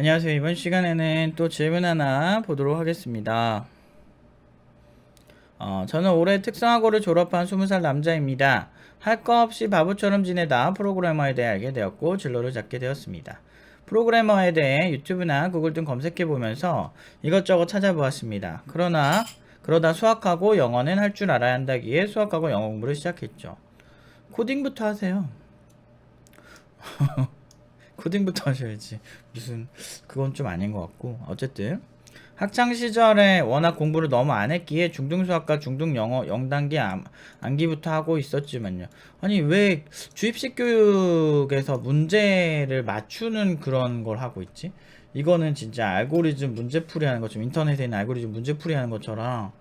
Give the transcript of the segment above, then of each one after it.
안녕하세요. 이번 시간에는 또 질문 하나 보도록 하겠습니다. 어, 저는 올해 특성화고를 졸업한 20살 남자입니다. 할 거 없이 바보처럼 지내다 프로그래머에 대해 알게 되었고 진로를 잡게 되었습니다. 프로그래머에 대해 유튜브나 구글 등 검색해 보면서 이것저것 찾아보았습니다. 그러나 그러다 수학하고 영어는 할 줄 알아야 한다기에 수학하고 영어 공부를 시작했죠. 코딩부터 하세요. 코딩부터 하셔야지. 무슨 그건 좀 아닌 것 같고 어쨌든 학창 시절에 워낙 공부를 너무 안 했기에 중등 수학과 중등 영어 0단계 암, 암기부터 하고 있었지만요. 아니 왜 주입식 교육에서 문제를 맞추는 그런 걸 하고 있지? 이거는 진짜 알고리즘 문제풀이 하는 것처럼 인터넷에 있는 알고리즘 문제풀이 하는 것처럼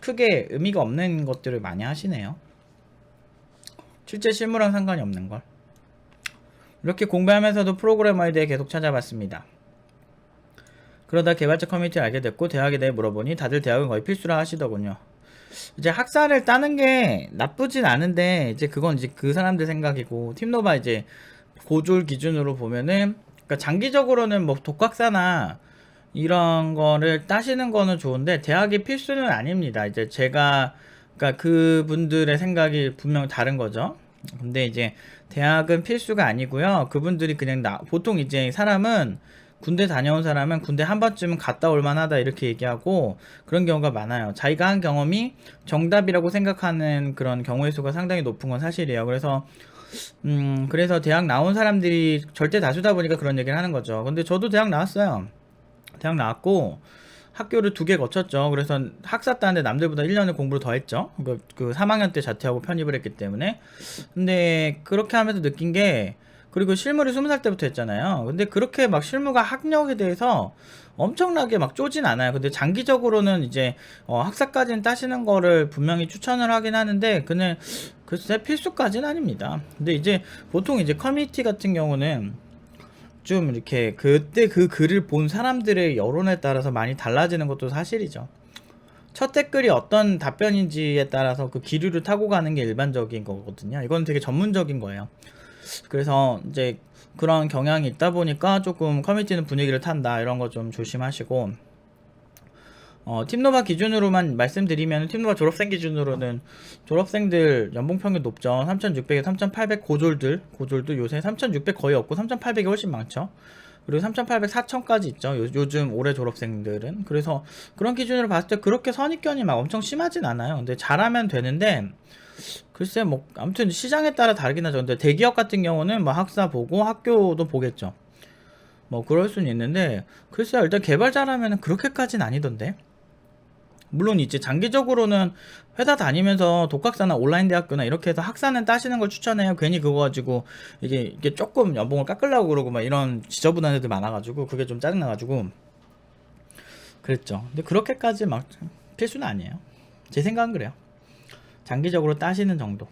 크게 의미가 없는 것들을 많이 하시네요. 실제 실무랑 상관이 없는 걸. 이렇게 공부하면서도 프로그래머에 대해 계속 찾아봤습니다. 그러다 개발자 커뮤니티를 알게 됐고 대학에 대해 물어보니 다들 대학은 거의 필수라 하시더군요. 이제 학사를 따는 게 나쁘진 않은데 이제 그건 이제 그 사람들 생각이고 팀노바 이제 고졸 기준으로 보면은 그러니까 장기적으로는 뭐 독학사나 이런 거를 따시는 거는 좋은데 대학이 필수는 아닙니다. 이제 제가 그러니까 그분들의 생각이 분명 다른 거죠. 근데 이제 대학은 필수가 아니고요. 그분들이 그냥 나 보통 이제 사람은 군대 다녀온 사람은 군대 한 번쯤은 갔다 올 만하다 이렇게 얘기하고 그런 경우가 많아요. 자기가 한 경험이 정답이라고 생각하는 그런 경우의 수가 상당히 높은 건 사실이에요. 그래서 음 그래서 대학 나온 사람들이 절대 다수다 보니까 그런 얘기를 하는 거죠. 근데 저도 대학 나왔어요. 대학 나왔고 학교를 두 개 거쳤죠. 그래서 학사 따는데 남들보다 1년을 공부를 더 했죠. 그, 그 3학년 때 자퇴하고 편입을 했기 때문에. 근데 그렇게 하면서 느낀 게 그리고 실무를 20살 때부터 했잖아요. 근데 그렇게 막 실무가 학력에 대해서 엄청나게 막 쪼진 않아요. 근데 장기적으로는 이제 어, 학사까지는 따시는 거를 분명히 추천을 하긴 하는데 그냥 글쎄 필수까지는 아닙니다. 근데 이제 보통 이제 커뮤니티 같은 경우는 좀 이렇게 그때 그 글을 본 사람들의 여론에 따라서 많이 달라지는 것도 사실이죠. 첫 댓글이 어떤 답변인지에 따라서 그 기류를 타고 가는 게 일반적인 거거든요. 이건 되게 전문적인 거예요. 그래서 이제 그런 경향이 있다 보니까 조금 커뮤니티는 분위기를 탄다 이런 거 좀 조심하시고 어, 팀노바 기준으로만 말씀드리면 팀노바 졸업생 기준으로는 졸업생들 연봉 평균 높죠. 3,600에 3,800 고졸들 고졸도 요새 3,600 거의 없고 3,800이 훨씬 많죠. 그리고 3,800, 4,000까지 있죠. 요, 즘 올해 졸업생들은 그래서 그런 기준으로 봤을 때 그렇게 선입견이 막 엄청 심하진 않아요. 근데 잘하면 되는데 글쎄 뭐 아무튼 시장에 따라 다르긴 하죠. 근데 대기업 같은 경우는 뭐 학사 보고 학교도 보겠죠. 뭐 그럴 수는 있는데 글쎄 일단 개발자라면 그렇게까지는 아니던데. 물론 이제 장기적으로는 회사 다니면서 독학사나 온라인 대학교나 이렇게 해서 학사는 따시는 걸 추천해요. 괜히 그거 가지고 이게 이게 조금 연봉을 깎으려고 그러고 막 이런 지저분한 애들 많아가지고 그게 좀 짜증나가지고 그랬죠. 근데 그렇게까지 막 필수는 아니에요. 제 생각은 그래요. 장기적으로 따시는 정도.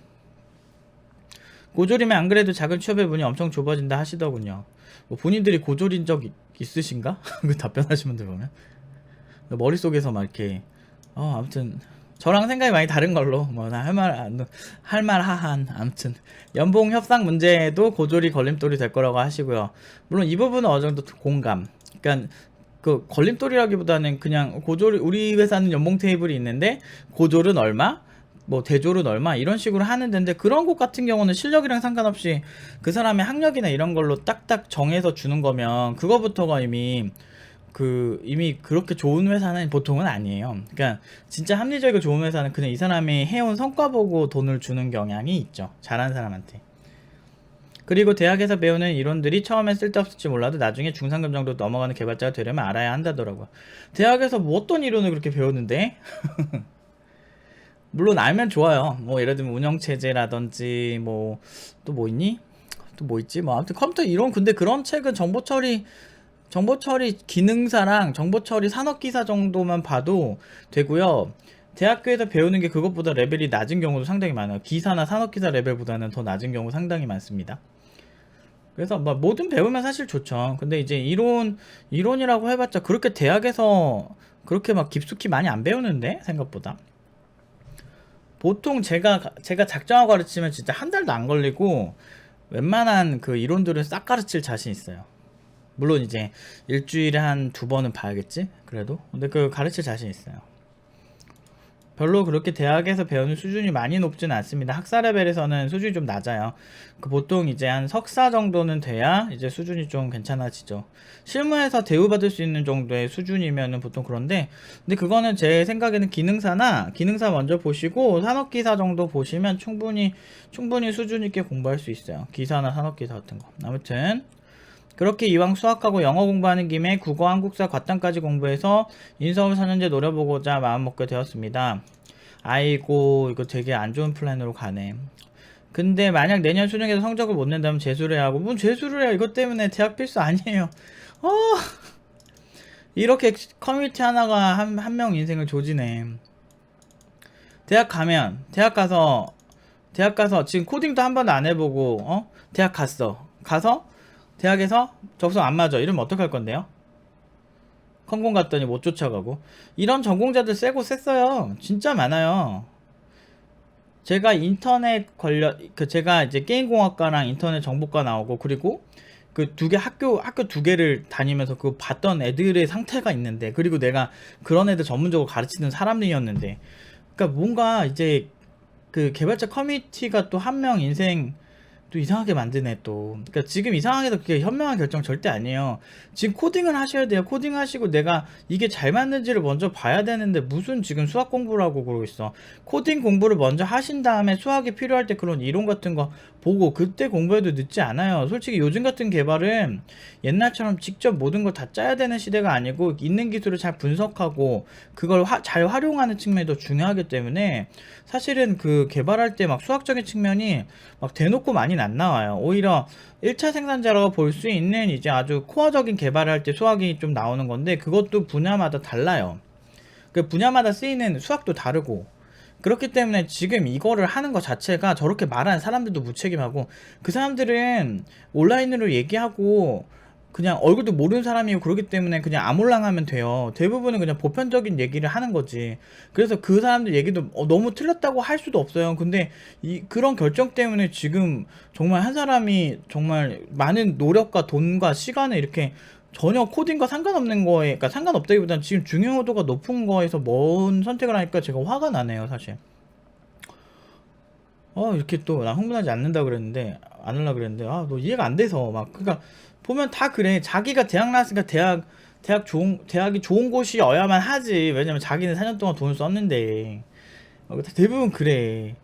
고졸이면 안 그래도 작은 취업의 문이 엄청 좁아진다 하시더군요. 뭐 본인들이 고졸인 적 있, 있으신가? 그 답변하시는 분들 보면 머릿속에서 막 이렇게 어 아무튼 저랑 생각이 많이 다른 걸로 뭐 나 할 말 할 말 하한 아무튼 연봉 협상 문제도 고졸이 걸림돌이 될 거라고 하시고요. 물론 이 부분은 어느 정도 공감. 그러니까 그 걸림돌이라기보다는 그냥 고졸 우리 회사는 연봉 테이블이 있는데 고졸은 얼마? 뭐 대졸은 얼마 이런 식으로 하는 데인데 그런 곳 같은 경우는 실력이랑 상관없이 그 사람의 학력이나 이런 걸로 딱딱 정해서 주는 거면 그거부터가 이미 그 이미 그렇게 좋은 회사는 보통은 아니에요. 그러니까 진짜 합리적이고 좋은 회사는 그냥 이 사람이 해온 성과 보고 돈을 주는 경향이 있죠. 잘하는 사람한테. 그리고 대학에서 배우는 이론들이 처음엔 쓸데없을지 몰라도 나중에 중상급 정도 넘어가는 개발자가 되려면 알아야 한다더라고요. 대학에서 뭐 어떤 이론을 그렇게 배우는데? 물론 알면 좋아요. 뭐 예를 들면 운영 체제라든지 뭐 또 뭐 있니? 또 뭐 있지? 뭐 아무튼 컴퓨터 이론 근데 그런 책은 정보 처리 정보 처리 기능사랑 정보 처리 산업 기사 정도만 봐도 되고요. 대학교에서 배우는 게 그것보다 레벨이 낮은 경우도 상당히 많아요. 기사나 산업 기사 레벨보다는 더 낮은 경우 상당히 많습니다. 그래서 뭐 뭐든 배우면 사실 좋죠. 근데 이제 이론 이론이라고 해봤자 그렇게 대학에서 그렇게 막 깊숙이 많이 안 배우는데 생각보다. 보통 제가 제가 작정하고 가르치면 진짜 한 달도 안 걸리고 웬만한 그 이론들을 싹 가르칠 자신 있어요. 물론 이제 일주일에 한 두 번은 봐야겠지 그래도 근데 그 가르칠 자신 있어요 별로 그렇게 대학에서 배우는 수준이 많이 높지는 않습니다. 학사 레벨에서는 수준이 좀 낮아요. 그 보통 이제 한 석사 정도는 돼야 이제 수준이 좀 괜찮아지죠. 실무에서 대우받을 수 있는 정도의 수준이면은 보통 그런데, 근데 그거는 제 생각에는 기능사나 기능사 먼저 보시고 산업기사 정도 보시면 충분히 충분히 수준 있게 공부할 수 있어요. 기사나 산업기사 같은 거. 아무튼 그렇게 이왕 수학하고 영어 공부하는 김에 국어, 한국사, 과탐까지 공부해서 인서울 4년제 노려보고자 마음먹게 되었습니다. 아이고 이거 되게 안 좋은 플랜으로 가네. 근데 만약 내년 수능에서 성적을 못 낸다면 재수를 해야 하고 뭔 재수를 해야 이것 때문에 대학 필수 아니에요. 어 이렇게 커뮤니티 하나가 한 한 명 인생을 조지네. 대학 가면 대학 가서 대학 가서 지금 코딩도 한 번도 안 해보고 어 대학 갔어 가서 대학에서 적성 안 맞아. 이러면 어떡할 건데요? 컴공 갔더니 못 쫓아가고. 이런 전공자들 세고 셌어요. 진짜 많아요. 제가 인터넷 관련 그 제가 이제 게임공학과랑 인터넷 정보과 나오고 그리고 그 두 개 학교 학교 두 개를 다니면서 그 봤던 애들의 상태가 있는데 그리고 내가 그런 애들 전문적으로 가르치는 사람들이었는데 그러니까 뭔가 이제 그 개발자 커뮤니티가 또 한 명 인생 또 이상하게 만드네 또. 그러니까 지금 이상하게도 그게 현명한 결정 절대 아니에요. 지금 코딩을 하셔야 돼요. 코딩 하시고 내가 이게 잘 맞는지를 먼저 봐야 되는데 무슨 지금 수학 공부를 하고 그러고 있어. 코딩 공부를 먼저 하신 다음에 수학이 필요할 때 그런 이론 같은 거 보고 그때 공부해도 늦지 않아요. 솔직히 요즘 같은 개발은 옛날처럼 직접 모든 걸 다 짜야 되는 시대가 아니고 있는 기술을 잘 분석하고 그걸 화- 잘 활용하는 측면이 더 중요하기 때문에 사실은 그 개발할 때 막 수학적인 측면이 막 대놓고 많이 는 안 나와요. 오히려 1차 생산자라고 볼수 있는 이제 아주 코어적인 개발을 할 때 수학이 좀 나오는 건데 그것도 분야마다 달라요. 그 분야마다 쓰이는 수학도 다르고 그렇기 때문에 지금 이거를 하는 것 자체가 저렇게 말하는 사람들도 무책임하고 그 사람들은 온라인으로 얘기하고 그냥 얼굴도 모르는 사람이고 그러기 때문에 그냥 아몰랑하면 돼요. 대부분은 그냥 보편적인 얘기를 하는 거지. 그래서 그 사람들 얘기도 어, 너무 틀렸다고 할 수도 없어요. 근데 이 그런 결정 때문에 지금 정말 한 사람이 정말 많은 노력과 돈과 시간을 이렇게 전혀 코딩과 상관없는 거에, 그러니까 상관없다기보다는 지금 중요도가 높은 거에서 뭔 선택을 하니까 제가 화가 나네요, 사실. 어, 이렇게 또, 나 흥분하지 않는다 그랬는데, 안 하려고 그랬는데, 아, 너 이해가 안 돼서, 막, 그니까, 보면 다 그래. 자기가 대학 나왔으니까 대학, 대학 좋은, 대학이 좋은 곳이어야만 하지. 왜냐면 자기는 4년 동안 돈을 썼는데. 어, 대부분 그래.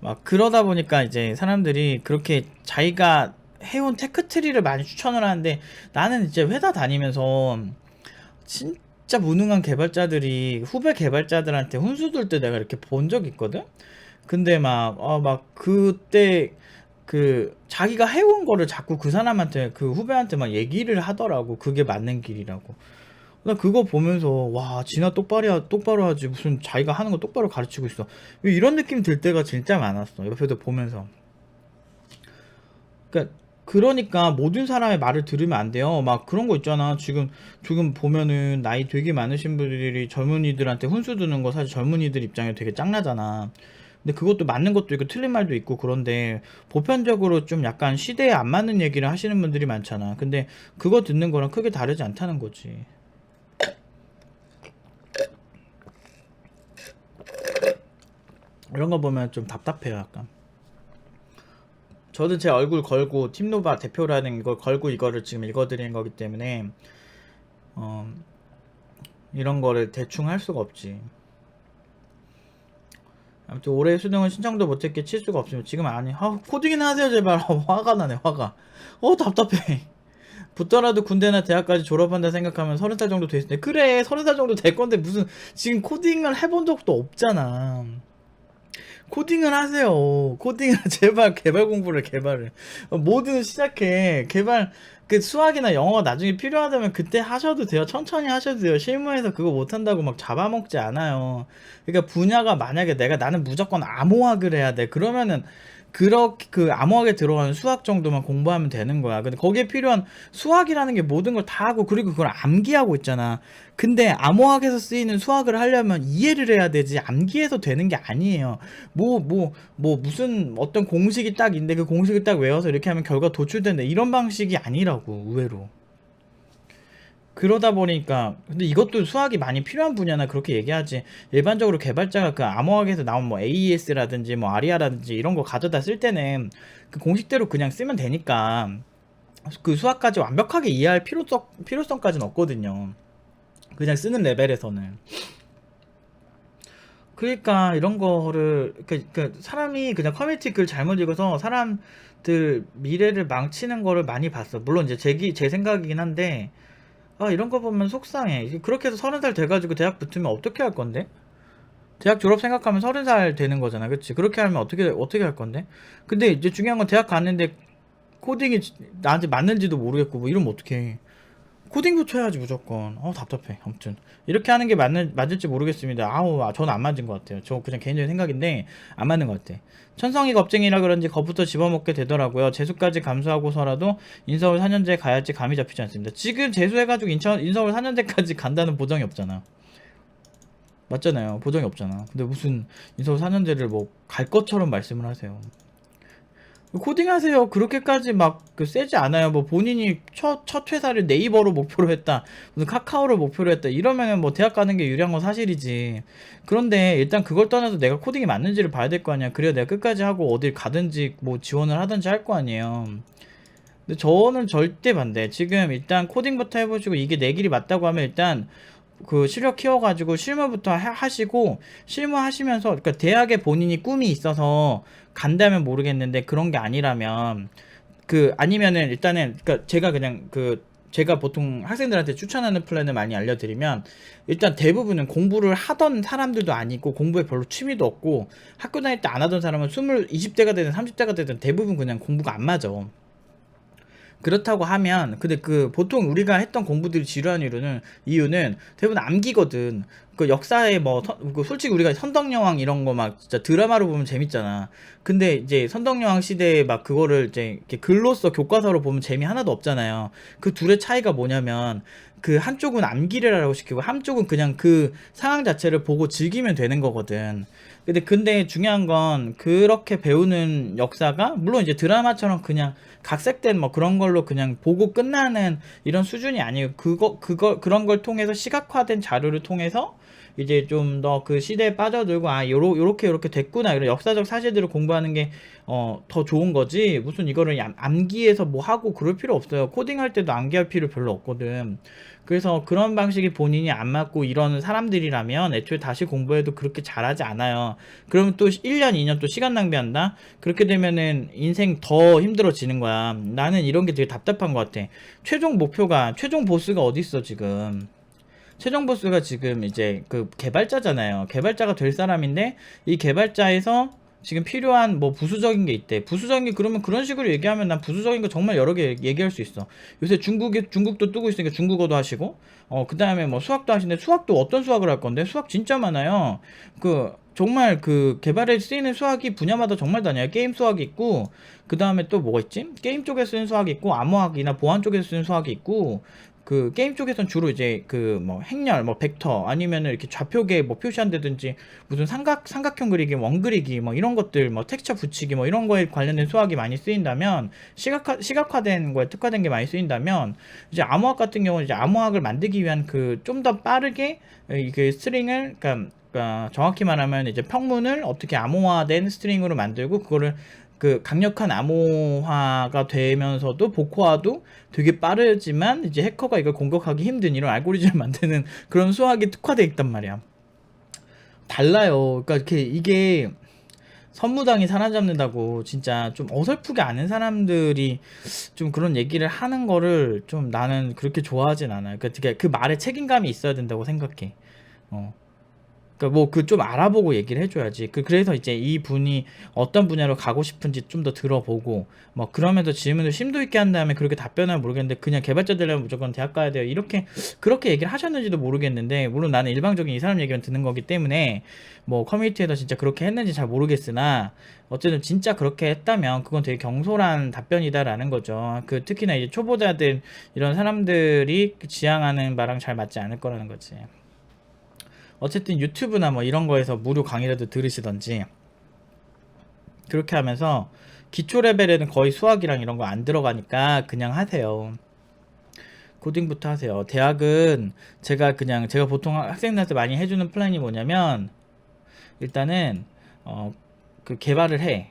막, 그러다 보니까 이제 사람들이 그렇게 자기가 해온 테크트리를 많이 추천을 하는데, 나는 이제 회사 다니면서, 진짜 무능한 개발자들이 후배 개발자들한테 훈수 둘 때 내가 이렇게 본 적 있거든? 근데 막, 어, 막, 그때, 그, 자기가 해온 거를 자꾸 그 사람한테, 그 후배한테 막 얘기를 하더라고. 그게 맞는 길이라고. 나 그거 보면서, 와, 지나 똑바로, 하- 똑바로 하지. 무슨 자기가 하는 거 똑바로 가르치고 있어. 왜 이런 느낌 들 때가 진짜 많았어. 옆에도 보면서. 그러니까 그러니까 모든 사람의 말을 들으면 안 돼요. 막 그런 거 있잖아. 지금 지금 보면은 나이 되게 많으신 분들이 젊은이들한테 훈수 두는 거 사실 젊은이들 입장에 되게 짱나잖아. 근데 그것도 맞는 것도 있고 틀린 말도 있고 그런데 보편적으로 좀 약간 시대에 안 맞는 얘기를 하시는 분들이 많잖아. 근데 그거 듣는 거랑 크게 다르지 않다는 거지. 이런 거 보면 좀 답답해요, 약간. 저도 제 얼굴 걸고 팀노바 대표라는 걸 걸고 이거를 지금 읽어드리는 거기 때문에 어, 이런 거를 대충 할 수가 없지. 아무튼 올해 수능은 신청도 못했기에 칠 수가 없으면 지금 아니 아, 코딩이나 하세요 제발. 화가 나네 화가. 어 답답해. 붙더라도 군대나 대학까지 졸업한다 생각하면 서른 살 정도 됐을 때 그래 서른 살 정도 될 건데 무슨 지금 코딩을 해본 적도 없잖아 코딩을 하세요. 코딩을 제발 개발 공부를 개발을 어, 뭐든 시작해 개발 그 수학이나 영어 나중에 필요하다면 그때 하셔도 돼요. 천천히 하셔도 돼요. 실무에서 그거 못한다고 막 잡아먹지 않아요. 그러니까 분야가 만약에 내가 나는 무조건 암호학을 해야 돼. 그러면은 그렇게 그 암호학에 들어가는 수학 정도만 공부하면 되는 거야. 근데 거기에 필요한 수학이라는 게 모든 걸 다 하고 그리고 그걸 암기하고 있잖아. 근데 암호학에서 쓰이는 수학을 하려면 이해를 해야 되지 암기해서 되는 게 아니에요. 뭐 뭐 뭐 무슨 어떤 공식이 딱 있는데 그 공식을 딱 외워서 이렇게 하면 결과 도출된다. 이런 방식이 아니라고 의외로. 그러다 보니까 근데 이것도 수학이 많이 필요한 분야나 그렇게 얘기하지 일반적으로 개발자가 그 암호학에서 나온 뭐 AES라든지 뭐 아리아라든지 이런 거 가져다 쓸 때는 그 공식대로 그냥 쓰면 되니까 그 수학까지 완벽하게 이해할 필요성 필요성까지는 없거든요. 그냥 쓰는 레벨에서는. 그러니까 이런 거를 그, 그 사람이 그냥 커뮤니티 글 잘못 읽어서 사람들 미래를 망치는 거를 많이 봤어. 물론 이제 제기 제 생각이긴 한데 아 이런 거 보면 속상해. 그렇게 해서 서른 살 돼가지고 대학 붙으면 어떻게 할 건데? 대학 졸업 생각하면 서른 살 되는 거잖아, 그렇지? 그렇게 하면 어떻게 어떻게 할 건데? 근데 이제 중요한 건 대학 갔는데 코딩이 나한테 맞는지도 모르겠고 뭐 이러면 어떡해. 코딩부터 해야지 무조건. 어 답답해. 아무튼 이렇게 하는 게 맞는 맞을지 모르겠습니다. 아우 아, 저는 안 맞은 것 같아요. 저 그냥 개인적인 생각인데 안 맞는 것 같아. 천성이 겁쟁이라 그런지 겁부터 집어먹게 되더라고요. 재수까지 감수하고서라도 인서울 4년제 가야지 감이 잡히지 않습니다. 지금 재수해가지고 인천 인서울 4년제까지 간다는 보장이 없잖아. 맞잖아요. 보장이 없잖아. 근데 무슨 인서울 4년제를 뭐 갈 것처럼 말씀을 하세요. 코딩하세요. 그렇게까지 막 그 세지 않아요. 뭐 본인이 첫, 첫 회사를 네이버로 목표로 했다. 무슨 카카오를 목표로 했다. 이러면은 뭐 대학 가는 게 유리한 건 사실이지. 그런데 일단 그걸 떠나서 내가 코딩이 맞는지를 봐야 될 거 아니야. 그래야 내가 끝까지 하고 어딜 가든지 뭐 지원을 하든지 할 거 아니에요. 근데 저는 절대 반대. 지금 일단 코딩부터 해보시고 이게 내 길이 맞다고 하면 일단 그 실력 키워가지고 실무부터 하- 하시고 실무 하시면서 그러니까 대학에 본인이 꿈이 있어서 간다면 모르겠는데 그런 게 아니라면 그 아니면은 일단은 그러니까 제가 그냥 그 제가 보통 학생들한테 추천하는 플랜을 많이 알려드리면 일단 대부분은 공부를 하던 사람들도 아니고 공부에 별로 취미도 없고 학교 다닐 때 안 하던 사람은 20, 20대가 되든 30대가 되든 대부분 그냥 공부가 안 맞아. 그렇다고 하면 근데 그 보통 우리가 했던 공부들이 지루한 이유는 이유는 대부분 암기거든. 그 역사에 뭐 선- 그 솔직히 우리가 선덕여왕 이런 거 막 진짜 드라마로 보면 재밌잖아. 근데 이제 선덕여왕 시대에 막 그거를 이제 글로써 교과서로 보면 재미 하나도 없잖아요. 그 둘의 차이가 뭐냐면 그 한쪽은 암기를 하라고 시키고 한쪽은 그냥 그 상황 자체를 보고 즐기면 되는 거거든. 근데 근데 중요한 건 그렇게 배우는 역사가 물론 이제 드라마처럼 그냥 각색된 뭐 그런 걸로 그냥 보고 끝나는 이런 수준이 아니에요. 그거 그거 그런 걸 통해서 시각화된 자료를 통해서 이제 좀 더 그 시대에 빠져들고 아 요러 요렇게 요렇게 됐구나 이런 역사적 사실들을 공부하는 게 어 더 좋은 거지 무슨 이거를 암- 암기해서 뭐 하고 그럴 필요 없어요. 코딩할 때도 암기할 필요 별로 없거든. 그래서 그런 방식이 본인이 안 맞고 이러는 사람들이라면 애초에 다시 공부해도 그렇게 잘하지 않아요. 그러면 또 1년, 2년 또 시간 낭비한다? 그렇게 되면은 인생 더 힘들어지는 거야. 나는 이런 게 되게 답답한 것 같아. 최종 목표가, 최종 보스가 어디 있어, 지금. 최종 보스가 지금 이제 그 개발자잖아요. 개발자가 될 사람인데, 이 개발자에서 지금 필요한 뭐 부수적인 게 있대. 부수적인 게 그러면 그런 식으로 얘기하면 난 부수적인 거 정말 여러 개 얘기할 수 있어. 요새 중국에 중국도 뜨고 있으니까 중국어도 하시고 어 그다음에 뭐 수학도 하시는데 수학도 어떤 수학을 할 건데 수학 진짜 많아요. 그 정말 그 개발에 쓰이는 수학이 분야마다 정말 다녀요. 게임 수학이 있고 그 다음에 또 뭐가 있지? 게임 쪽에 쓰는 수학이 있고 암호학이나 보안 쪽에서 쓰는 수학이 있고 그 게임 쪽에선 주로 이제 그 뭐 행렬, 뭐 벡터 아니면은 이렇게 좌표계 뭐 표시한다든지 무슨 삼각 삼각형 그리기, 원 그리기 뭐 이런 것들 뭐 텍스처 붙이기 뭐 이런 거에 관련된 수학이 많이 쓰인다면 시각화 시각화된 거에 특화된 게 많이 쓰인다면 이제 암호학 같은 경우는 이제 암호학을 만들기 위한 그 좀 더 빠르게 이게 스트링을 그러니까, 그러니까 정확히 말하면 이제 평문을 어떻게 암호화된 스트링으로 만들고 그거를 그 강력한 암호화가 되면서도 복호화도 되게 빠르지만 이제 해커가 이걸 공격하기 힘든 이런 알고리즘을 만드는 그런 수학이 특화되어 있단 말이야. 달라요. 그러니까 이렇게 이게 선무당이 사로잡는다고 진짜 좀 어설프게 아는 사람들이 좀 그런 얘기를 하는 거를 좀 나는 그렇게 좋아하진 않아요. 그러니까 그 말에 책임감이 있어야 된다고 생각해. 어. 그러니까 뭐 그 좀 알아보고 얘기를 해줘야지. 그 그래서 이제 이 분이 어떤 분야로 가고 싶은지 좀 더 들어보고 뭐 그러면서 질문을 심도 있게 한 다음에 그렇게 답변을 모르겠는데 그냥 개발자 되려면 무조건 대학 가야 돼요. 이렇게 그렇게 얘기를 하셨는지도 모르겠는데 물론 나는 일방적인 이 사람 얘기만 듣는 거기 때문에 뭐 커뮤니티에서 진짜 그렇게 했는지 잘 모르겠으나 어쨌든 진짜 그렇게 했다면 그건 되게 경솔한 답변이다라는 거죠. 그 특히나 이제 초보자들 이런 사람들이 지향하는 바랑 잘 맞지 않을 거라는 거지. 어쨌든 유튜브나 뭐 이런 거에서 무료 강의라도 들으시던지 그렇게 하면서 기초 레벨에는 거의 수학이랑 이런 거 안 들어가니까 그냥 하세요. 고딩부터 하세요. 대학은 제가 그냥 제가 보통 학생들한테 많이 해주는 플랜이 뭐냐면 일단은 어 그 개발을 해.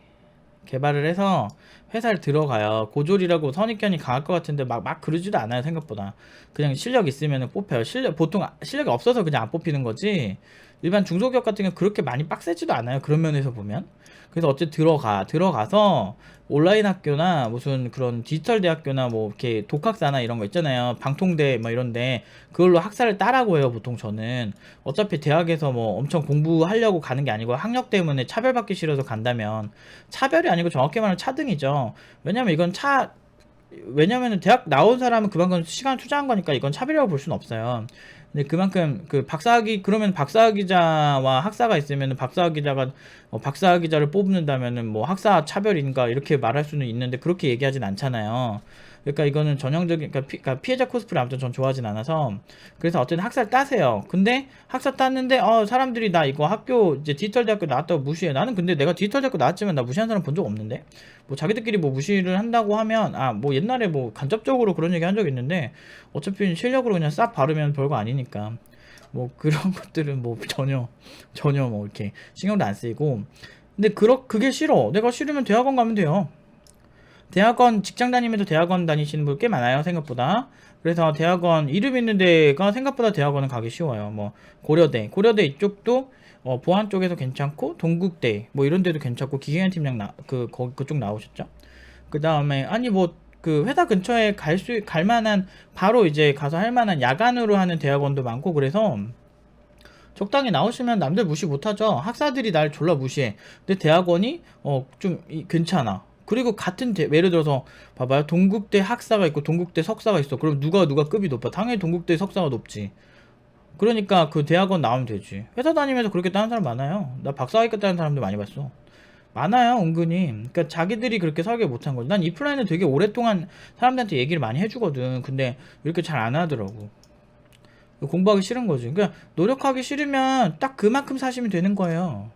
개발을 해서 회사를 들어가요. 고졸이라고 선입견이 강할 것 같은데 막, 막 그러지도 않아요, 생각보다. 그냥 실력 있으면 뽑혀요. 실력, 보통 아- 실력이 없어서 그냥 안 뽑히는 거지. 일반 중소기업 같은 경우 그렇게 많이 빡세지도 않아요. 그런 면에서 보면. 그래서 어쨌든 들어가. 들어가서 온라인 학교나 무슨 그런 디지털 대학교나 뭐 이렇게 독학사나 이런 거 있잖아요. 방통대 뭐 이런데 그걸로 학사를 따라고 해요, 보통 저는. 어차피 대학에서 뭐 엄청 공부하려고 가는 게 아니고 학력 때문에 차별받기 싫어서 간다면 차별이 아니고 정확히 말하면 차등이죠. 왜냐면 이건 차 왜냐면은 대학 나온 사람은 그만큼 시간 투자한 거니까 이건 차별이라고 볼 수는 없어요. 근데 그만큼 그 박사학위 그러면 박사학위자와 학사가 있으면은 박사학위자가 어, 박사학위자를 뽑는다면은 뭐 학사 차별인가 이렇게 말할 수는 있는데 그렇게 얘기하진 않잖아요. 그러니까 이거는 전형적인 그러니까, 피, 그러니까 피해자 코스프레 아무튼 전 좋아하진 않아서 그래서 어쨌든 학사를 따세요. 근데 학사 땄는데 어 사람들이 나 이거 학교 이제 디지털 대학교 나왔다고 무시해. 나는 근데 내가 디지털 대학교 나왔지만 나 무시한 사람 본 적 없는데. 뭐 자기들끼리 뭐 무시를 한다고 하면 아 뭐 옛날에 뭐 간접적으로 그런 얘기 한 적 있는데 어차피 실력으로 그냥 싹 바르면 별거 아니니까 뭐 그런 것들은 뭐 전혀 전혀 뭐 이렇게 신경도 안 쓰이고 근데 그러 그게 싫어 내가 싫으면 대학원 가면 돼요 대학원 직장 다니면서 대학원 다니시는 분 꽤 많아요 생각보다 그래서 대학원 이름 있는 데가 생각보다 대학원은 가기 쉬워요 뭐 고려대 고려대 이쪽도 어, 보안 쪽에서 괜찮고 동국대 뭐 이런 데도 괜찮고 기계현 팀장 나 그 거 그쪽 나오셨죠 그 다음에 아니 뭐 그 회사 근처에 갈 수 갈 만한 바로 이제 가서 할 만한 야간으로 하는 대학원도 많고 그래서 적당히 나오시면 남들 무시 못하죠. 학사들이 날 졸라 무시해. 근데 대학원이 어 좀 괜찮아. 그리고 같은 대, 예를 들어서 봐봐요. 동국대 학사가 있고 동국대 석사가 있어. 그럼 누가 누가 급이 높아? 당연히 동국대 석사가 높지. 그러니까 그 대학원 나오면 되지. 회사 다니면서 그렇게 따는 사람 많아요. 나 박사학위 따는 사람들 많이 봤어. 많아요, 은근히. 그러니까 자기들이 그렇게 설계 못한 거지. 난 이 플랜을 되게 오랫동안 사람들한테 얘기를 많이 해주거든. 근데 이렇게 잘 안 하더라고. 공부하기 싫은 거지. 그러니까 노력하기 싫으면 딱 그만큼 사시면 되는 거예요.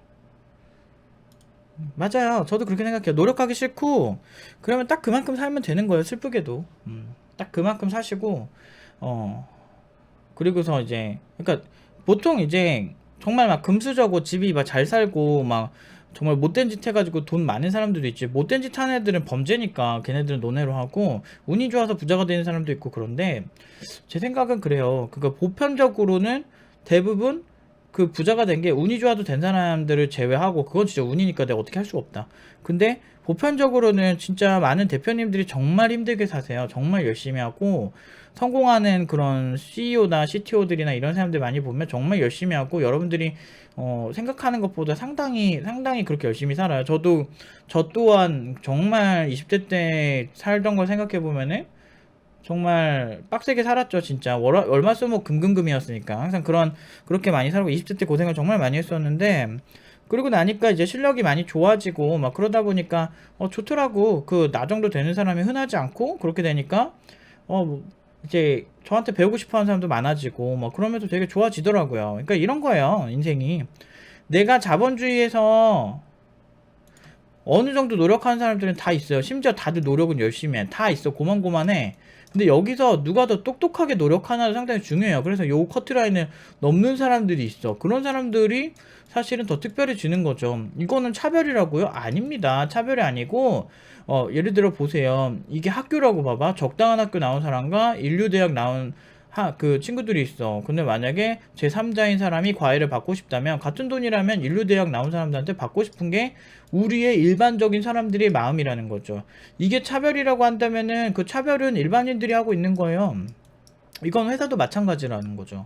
맞아요. 저도 그렇게 생각해요. 노력하기 싫고 그러면 딱 그만큼 살면 되는 거예요. 슬프게도. 음, 딱 그만큼 사시고 어 그리고서 이제 그러니까 보통 이제 정말 막 금수저고 집이 막 잘 살고 막 정말 못된 짓 해가지고 돈 많은 사람들도 있지. 못된 짓 하는 애들은 범죄니까 걔네들은 논외로 하고 운이 좋아서 부자가 되는 사람도 있고 그런데 제 생각은 그래요. 그거 보편적으로는 대부분 그 부자가 된 게 운이 좋아도 된 사람들을 제외하고 그건 진짜 운이니까 내가 어떻게 할 수가 없다. 근데 보편적으로는 진짜 많은 대표님들이 정말 힘들게 사세요. 정말 열심히 하고 성공하는 그런 CEO나 CTO들이나 이런 사람들 많이 보면 정말 열심히 하고 여러분들이 어, 생각하는 것보다 상당히 상당히 그렇게 열심히 살아요. 저도 저 또한 정말 20대 때 살던 걸 생각해 보면은 정말 빡세게 살았죠, 진짜. 월, 얼마 쓰면 금금금이었으니까. 항상 그런, 그렇게 많이 살고 20대 때 고생을 정말 많이 했었는데, 그러고 나니까 이제 실력이 많이 좋아지고, 막 그러다 보니까, 어, 좋더라고. 그, 나 정도 되는 사람이 흔하지 않고, 그렇게 되니까, 어, 뭐 이제 저한테 배우고 싶어 하는 사람도 많아지고, 막 그러면서 되게 좋아지더라고요. 그러니까 이런 거예요, 인생이. 내가 자본주의에서 어느 정도 노력하는 사람들은 다 있어요. 심지어 다들 노력은 열심히 해. 다 있어. 고만고만해. 근데 여기서 누가 더 똑똑하게 노력하나가 상당히 중요해요. 그래서 요 커트라인을 넘는 사람들이 있어. 그런 사람들이 사실은 더 특별해지는 거죠. 이거는 차별이라고요? 아닙니다. 차별이 아니고, 어, 예를 들어 보세요. 이게 학교라고 봐봐. 적당한 학교 나온 사람과 인류대학 나온 하, 그 친구들이 있어. 근데 만약에 제 3자인 사람이 과외를 받고 싶다면 같은 돈이라면 인류 대학 나온 사람들한테 받고 싶은 게 우리의 일반적인 사람들의 마음이라는 거죠. 이게 차별이라고 한다면은 그 차별은 일반인들이 하고 있는 거예요. 이건 회사도 마찬가지라는 거죠.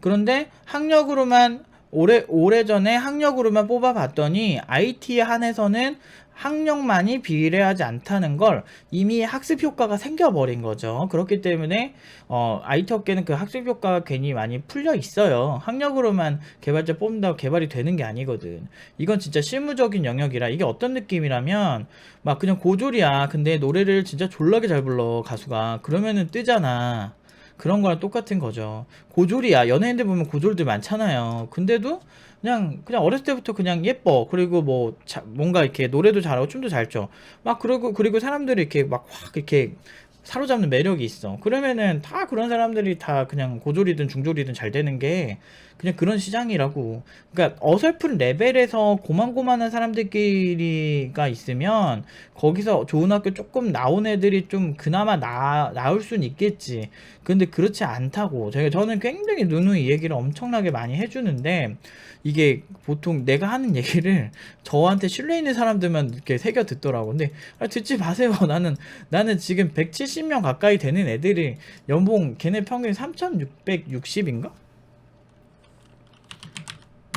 그런데 학력으로만 오래 오래전에 학력으로만 뽑아봤더니 IT에 한해서는 학력만이 비례하지 않다는 걸 이미 학습 효과가 생겨버린 거죠. 그렇기 때문에 어, IT 업계는 그 학습 효과가 괜히 많이 풀려 있어요. 학력으로만 개발자 뽑는다고 개발이 되는 게 아니거든. 이건 진짜 실무적인 영역이라 이게 어떤 느낌이라면 막 그냥 고졸이야. 근데 노래를 진짜 졸라게 잘 불러 가수가 그러면은 뜨잖아. 그런 거랑 똑같은 거죠. 고졸이야. 연예인들 보면 고졸들 많잖아요. 근데도 그냥 그냥 어렸을 때부터 그냥 예뻐. 그리고 뭐 자, 뭔가 이렇게 노래도 잘하고 춤도 잘 춰. 막 그리고 그리고 사람들이 이렇게 막 확 이렇게 사로잡는 매력이 있어. 그러면은 다 그런 사람들이 다 그냥 고졸이든 중졸이든 잘 되는 게 그냥 그런 시장이라고. 그러니까 어설픈 레벨에서 고만고만한 사람들끼리가 있으면 거기서 좋은 학교 조금 나온 애들이 좀 그나마 나, 나올 수는 있겠지. 근데 그렇지 않다고. 제가 저는 굉장히 누누이 이 얘기를 엄청나게 많이 해주는데 이게 보통 내가 하는 얘기를 저한테 신뢰 있는 사람들만 이렇게 새겨 듣더라고. 근데 아, 듣지 마세요. 나는 나는 지금 170명 가까이 되는 애들이 연봉 걔네 평균 3,660인가?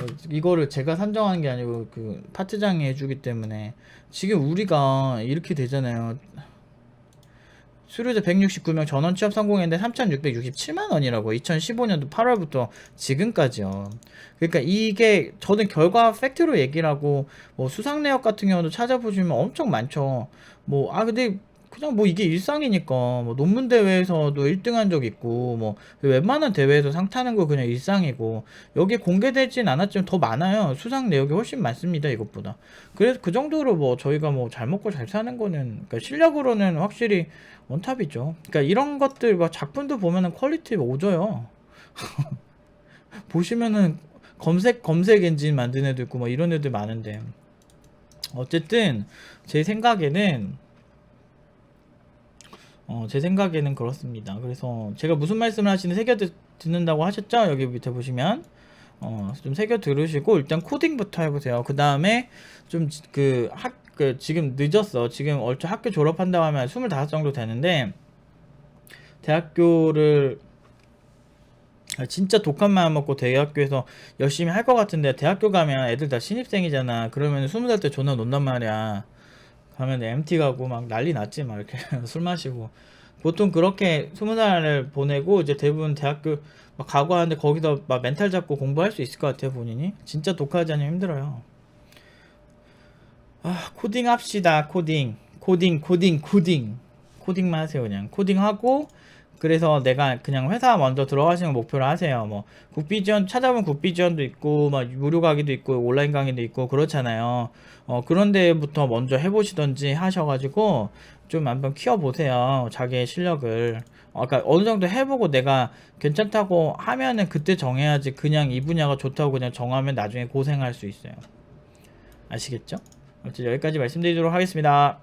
어, 이거를 제가 산정한 게 아니고 그 파트장이 해주기 때문에 지금 우리가 이렇게 되잖아요. 수료자 169명 전원 취업 성공했는데 3,667만 원이라고 2015년도 8월부터 지금까지요. 그러니까 이게 저는 결과 팩트로 얘기를 하고 뭐 수상 내역 같은 경우도 찾아보시면 엄청 많죠. 뭐 아 근데 그냥 뭐 이게 일상이니까 뭐 논문 대회에서도 1등한 적 있고 뭐 웬만한 대회에서 상 타는 거 그냥 일상이고 여기 공개되진 않았지만 더 많아요. 수상 내역이 훨씬 많습니다 이것보다. 그래서 그 정도로 뭐 저희가 뭐 잘 먹고 잘 사는 거는 그러니까 실력으로는 확실히 원탑이죠. 그러니까 이런 것들 막 작품도 보면은 퀄리티 오져요. 보시면은 검색 검색 엔진 만든 애도 있고 뭐 이런 애들 많은데 어쨌든 제 생각에는 어, 제 생각에는 그렇습니다. 그래서 제가 무슨 말씀을 하시는 새겨 듣, 듣는다고 하셨죠? 여기 밑에 보시면 어, 좀 새겨 들으시고 일단 코딩부터 해보세요. 그 다음에 좀그 학 그 지금 늦었어. 지금 얼추 학교 졸업한다고 하면 25 정도 되는데 대학교를 아, 진짜 독한 마음 먹고 대학교에서 열심히 할 것 같은데 대학교 가면 애들 다 신입생이잖아. 그러면 20살 때 존나 논단 말이야. 가면 MT 가고 막 난리 났지 막 이렇게 술 마시고. 보통 그렇게 20살을 보내고 이제 대부분 대학교 막 가고 하는데 거기서 막 멘탈 잡고 공부할 수 있을 것 같아요 본인이. 진짜 독하지 않으면 힘들어요. 아 코딩 합시다 코딩. 코딩 코딩 코딩. 코딩만 하세요 그냥. 코딩하고 그래서 내가 그냥 회사 먼저 들어가시는 걸 목표로 하세요. 뭐 국비 지원 찾아보면 국비 지원도 있고 막 무료 강의도 있고 온라인 강의도 있고 그렇잖아요. 어 그런 데부터 먼저 해보시던지 하셔가지고 좀 한번 키워보세요. 자기의 실력을. 어, 그러니까 어느 정도 해보고 내가 괜찮다고 하면은 그때 정해야지 그냥 이 분야가 좋다고 그냥 정하면 나중에 고생할 수 있어요. 아시겠죠? 여기까지 말씀드리도록 하겠습니다.